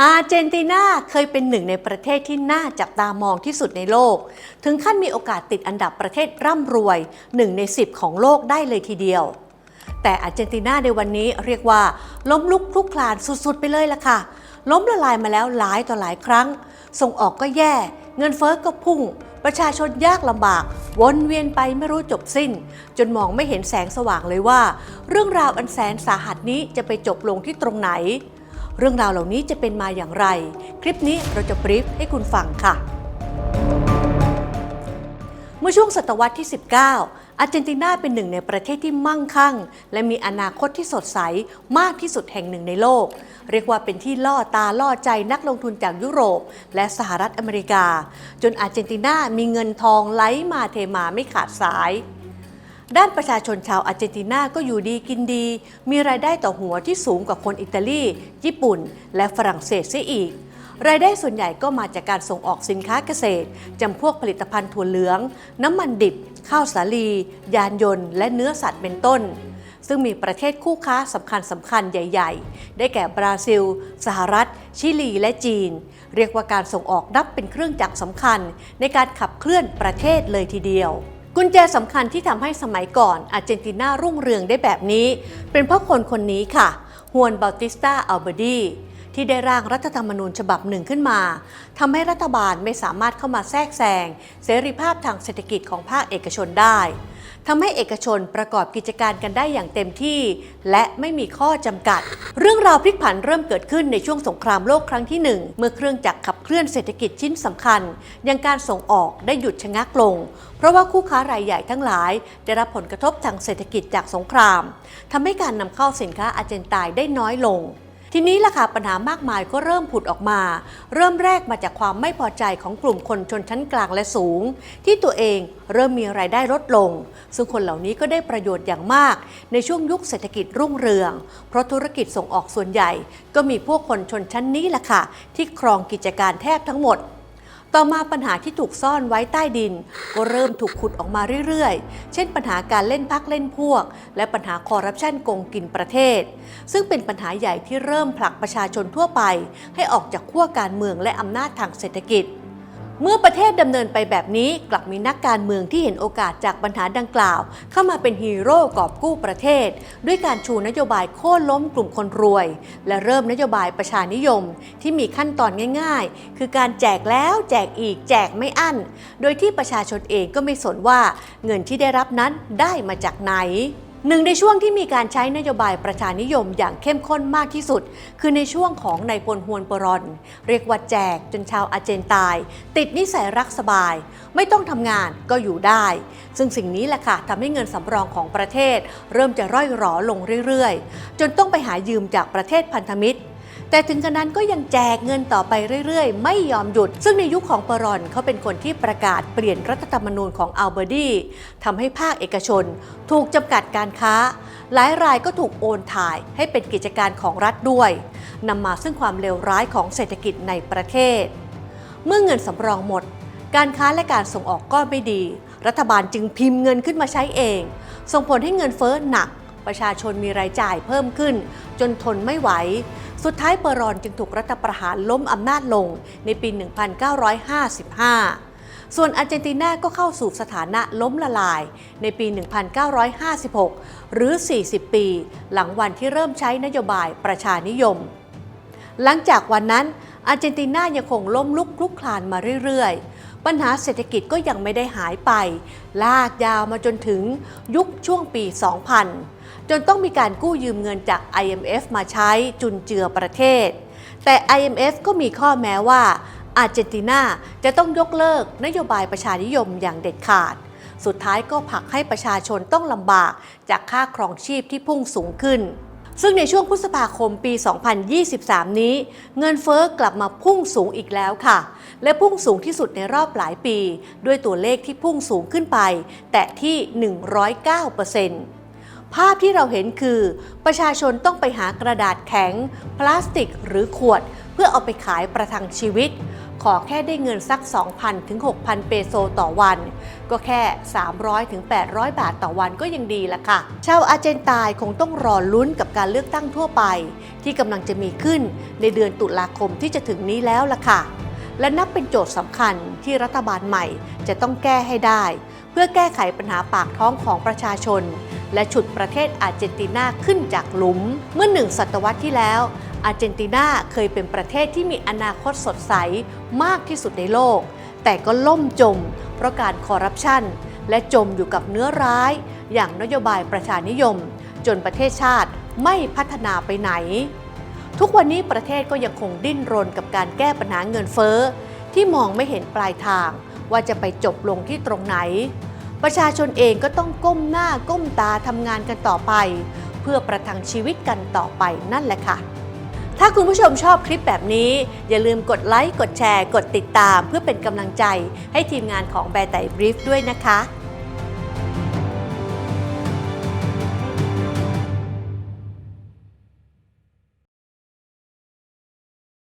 อาร์เจนตินาเคยเป็นหนึ่งในประเทศที่น่าจับตามองที่สุดในโลก ถึงขั้นมีโอกาสติดอันดับประเทศร่ำรวยหนึ่งใน10ของโลกได้เลยทีเดียว แต่อาร์เจนตินาในวันนี้เรียกว่า ล้มลุกคลุกคลานสุดๆ ไปเลยล่ะค่ะ ล้มละลายมาแล้วหลายต่อหลายครั้ง ส่งออกก็แย่ เงินเฟ้อก็พุ่ง ประชาชนยากลำบาก วนเวียนไปไม่รู้จบสิ้น จนมองไม่เห็นแสงสว่างเลยว่า เรื่องราวอันแสนสาหัสนี้จะไปจบลงที่ตรงไหน เรื่องราวเหล่านี้จะเป็นมาอย่างไร คลิปนี้เราจะบรีฟให้คุณฟังค่ะ เมื่อช่วงศตวรรษที่ 19 อาร์เจนตินาเป็นหนึ่งในประเทศที่มั่งคั่ง และมีอนาคตที่สดใสมากที่สุดแห่งหนึ่งในโลก เรียกว่าเป็นที่ล่อตาล่อใจนักลงทุนจากยุโรป และสหรัฐอเมริกา จนอาร์เจนตินามีเงินทองไหลมาเทมาไม่ขาดสาย ด้านประชาชนชาวอาร์เจนตินาก็อยู่ดีกินดี มีรายได้ต่อหัวที่สูงกว่าคนอิตาลี ญี่ปุ่น และฝรั่งเศสเสียอีก รายได้ส่วนใหญ่ก็มาจากการส่งออกสินค้าเกษตรจำพวกผลิตภัณฑ์ถั่วเหลือง น้ำมันดิบ ข้าวสาลี ยานยนต์ และเนื้อสัตว์เป็นต้น ซึ่งมีประเทศคู่ค้าสำคัญสำคัญใหญ่ ๆ ได้แก่บราซิล สหรัฐ ชิลี และจีน เรียกว่าการส่งออกนับเป็นเครื่องจักรสำคัญ ในการขับเคลื่อนประเทศเลยทีเดียว กุญแจสำคัญที่ทำให้สมัยก่อนอาร์เจนตินารุ่งเรืองได้แบบนี้ เป็นเพราะคนคนนี้ค่ะฮวนบาติสตาอัลเบดีที่ได้ร่างรัฐธรรมนูญฉบับหนึ่งขึ้นมาทำให้รัฐบาลไม่สามารถเข้ามาแทรกแซงเสรีภาพทางเศรษฐกิจของภาคเอกชนได้ ทำให้เอกชนประกอบกิจการกันได้อย่างเต็มที่ และไม่มีข้อจำกัด เรื่องราวพลิกผันเริ่มเกิดขึ้นในช่วงสงครามโลกครั้งที่หนึ่งเมื่อเครื่องจักรขับเคลื่อนเศรษฐกิจชิ้นสำคัญอย่างการส่งออกได้หยุดชะงักลง เพราะว่าคู่ค้ารายใหญ่ทั้งหลาย ได้รับผลกระทบทางเศรษฐกิจจากสงครามทำให้การนำเข้าสินค้าอาร์เจนตน์ได้น้อยลง ทีนี้ล่ะค่ะปัญหามากมายก็เริ่มผุดออกมา เริ่มแรกมาจากความไม่พอใจของกลุ่มคนชนชั้นกลางและสูง ที่ตัวเองเริ่มมีรายได้ลดลง ซึ่งคนเหล่านี้ก็ได้ประโยชน์อย่างมาก ในช่วงยุคเศรษฐกิจรุ่งเรือง เพราะธุรกิจส่งออกส่วนใหญ่ ก็มีพวกคนชนชั้นนี้ล่ะค่ะที่ครองกิจการแทบทั้งหมด ต่อมาปัญหาที่ถูกซ่อนไว้ใต้ดิน ก็เริ่มถูกขุดออกมาเรื่อยๆ เช่นปัญหาการเล่นพักเล่นพวก และปัญหาคอร์รัปชันโกงกินประเทศ ซึ่งเป็นปัญหาใหญ่ที่เริ่มผลักประชาชนทั่วไป ให้ออกจากขั้วการเมืองและอำนาจทางเศรษฐกิจ เมื่อประเทศดำเนินไปแบบนี้กลับมีนักการเมืองที่เห็นโอกาสจากปัญหาดังกล่าว เข้ามาเป็นฮีโร่กอบกู้ประเทศ ด้วยการชูนโยบายโค่นล้มกลุ่มคนรวย และเริ่มนโยบายประชานิยม ที่มีขั้นตอนง่าย ๆ คือการแจกแล้วแจกอีกแจกไม่อั้น โดยที่ประชาชนเองก็ไม่สนว่าเงินที่ได้รับนั้นได้มาจากไหน หนึ่งในช่วงที่มีการใช้นโยบายประชานิยมอย่างเข้มข้นมากที่สุด คือในช่วงของนายพลฮวนปรอน เรียกว่าแจกจนชาวอารเจนตาย ติดนิสัยรักสบาย ไม่ต้องทำงานก็อยู่ได้ ซึ่งสิ่งนี้แหละค่ะทำให้เงินสำรองของประเทศ เริ่มจะร่อยหรอลงเรื่อยๆ จนต้องไปหายืมจากประเทศพันธมิตร แต่ถึงกระนั้นก็ยังแจกเงินต่อไปเรื่อยๆ ไม่ยอมหยุด ซึ่งในยุคของปรอนเขาเป็นคนที่ประกาศเปลี่ยนรัฐธรรมนูญของอัลเบอร์ดีทำให้ภาคเอกชน ถูกจำกัดการค้า หลายรายก็ถูกโอนถ่ายให้เป็นกิจการของรัฐด้วยนำมาซึ่งความเลวร้ายของเศรษฐกิจในประเทศ เมื่อเงินสำรองหมด การค้าและการส่งออกก็ไม่ดี รัฐบาลจึงพิมพ์เงินขึ้นมาใช้เอง ส่งผลให้เงินเฟ้อหนัก ประชาชนมีรายจ่ายเพิ่มขึ้น จนทนไม่ไหว สุดท้ายเปอรอนจึงถูกรัฐประหารล้มอำนาจลงในปี 1955 ส่วนอาร์เจนตินาก็เข้าสู่สถานะล้มละลายในปี 1956 หรือ 40 ปี หลังวันที่เริ่มใช้นโยบายประชานิยม หลังจากวันนั้นอาร์เจนตินายังคงล้มลุกคลุกคลานมาเรื่อยๆ ปัญหาเศรษฐกิจก็ยังไม่ได้หายไป ลากยาวมาจนถึงยุคช่วงปี 2000 จนต้องมีการกู้ยืมเงินจาก IMF มาใช้จุนเจือประเทศ แต่ IMF ก็มีข้อแม้ว่าอาร์เจนตินาจะต้องยกเลิกนโยบายประชานิยมอย่างเด็ดขาด สุดท้ายก็ผลักให้ประชาชนต้องลำบากจากค่าครองชีพที่พุ่งสูงขึ้น ซึ่งในช่วงพฤษภาคมปี 2023 นี้ เงินเฟ้อกลับมาพุ่งสูงอีกแล้วค่ะ และพุ่งสูงที่สุดในรอบหลายปี ด้วยตัวเลขที่พุ่งสูงขึ้นไป แต่ที่ 109%ภาพที่เราเห็นคือ ประชาชนต้องไปหากระดาษแข็ง พลาสติกหรือขวด เพื่อเอาไปขายประทังชีวิต ขอแค่ได้เงินสัก 2,000 ถึง 6,000 เปโซต่อวัน ก็แค่ 300 ถึง 800 บาทต่อวันก็ยังดีละค่ะ ชาวอาร์เจนตายคงต้องรอลุ้นกับการเลือกตั้งทั่วไป ที่กำลังจะมีขึ้นในเดือนตุลาคมที่จะถึงนี้แล้วละค่ะ และนับเป็นโจทย์สำคัญที่รัฐบาลใหม่จะต้องแก้ให้ได้ เพื่อแก้ไขปัญหาปากท้องของประชาชนและฉุดประเทศอาร์เจนตินาขึ้นจากหลุม เมื่อหนึ่งศตวรรษที่แล้ว อาร์เจนตินาเคยเป็นประเทศที่มีอนาคตสดใสมากที่สุดในโลก แต่ก็ล่มจม เพราะการคอร์รัปชันและจมอยู่กับเนื้อร้าย อย่างนโยบายประชานิยม จนประเทศชาติไม่พัฒนาไปไหน ทุกวันนี้ประเทศก็ยังคงดิ้นรนกับการแก้ปัญหาเงินเฟ้อ ที่มองไม่เห็นปลายทาง ว่าจะไปจบลงที่ตรงไหน ประชาชนเองก็ต้องก้มหน้าก้มตาทำงานกันต่อไป เพื่อประทังชีวิตกันต่อไปนั่นแหละค่ะ ถ้าคุณผู้ชมชอบคลิปแบบนี้ อย่าลืมกดไลค์ กดแชร์ กดติดตาม เพื่อเป็นกำลังใจให้ทีมงานของแบร์ไตบรีฟด้วยนะคะ